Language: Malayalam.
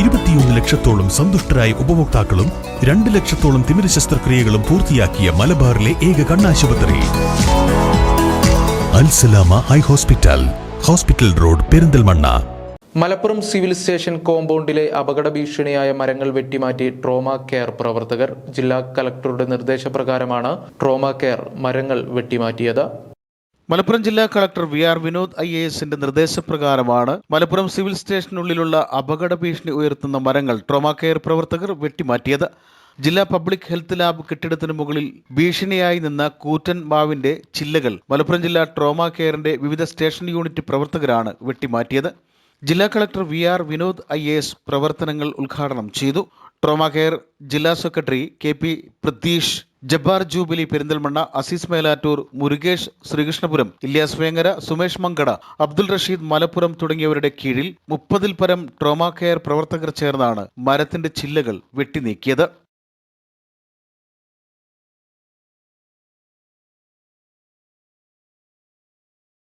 ഇരുപത്തിയൊന്ന് ലക്ഷത്തോളം സന്തുഷ്ടരായ ഉപഭോക്താക്കളും രണ്ട് ലക്ഷത്തോളം തിമിര ശസ്ത്രക്രിയകളും പൂർത്തിയാക്കിയ മലബാറിലെ ഏക കണ്ണാശുപത്രി. Alsalama eye hospital hospital road Perinthalmanna. Malappuram civil station കോമ്പൗണ്ടിലെ അപകട ഭീഷണിയായ മരങ്ങൾ വെട്ടിമാറ്റി ട്രോമ കെയർ പ്രവർത്തകർ ജില്ലാ കലക്ടറുടെ നിർദ്ദേശപ്രകാരമാണ് ട്രോമ കെയർ മരങ്ങൾ വെട്ടിമാറ്റിയത്. മലപ്പുറം ജില്ലാ collector V R Vinod I A എസിന്റെ നിർദ്ദേശപ്രകാരമാണ് മലപ്പുറം സിവിൽ സ്റ്റേഷനുള്ളിലുള്ള അപകട ഭീഷണി ഉയർത്തുന്ന മരങ്ങൾ ട്രോമാ കെയർ പ്രവർത്തകർ വെട്ടിമാറ്റിയത്. ജില്ലാ പബ്ലിക് ഹെൽത്ത് ലാബ് കെട്ടിടത്തിന് മുകളിൽ ഭീഷണിയായി നിന്ന കൂറ്റൻ മാവിന്റെ ചില്ലകൾ മലപ്പുറം ജില്ലാ ട്രോമാ കെയറിന്റെ വിവിധ സ്റ്റേഷൻ യൂണിറ്റ് പ്രവർത്തകരാണ് വെട്ടിമാറ്റിയത്. ജില്ലാ collector V R Vinod I S പ്രവർത്തനങ്ങൾ ഉദ്ഘാടനം ചെയ്തു. ട്രോമാ കെയർ ജില്ലാ secretary K P Pratheesh Jabbar Jubilee Perinthalmanna Azeez Melattur Murukesh Sreekrishnapuram Ilyas Vengara Sumesh Mankada Abdul Rasheed Malappuram തുടങ്ങിയവരുടെ കീഴിൽ മുപ്പതിൽ പരം ട്രോമാ കെയർ പ്രവർത്തകർ ചേർന്നാണ് മരത്തിന്റെ ചില്ലകൾ വെട്ടിനീക്കിയത്.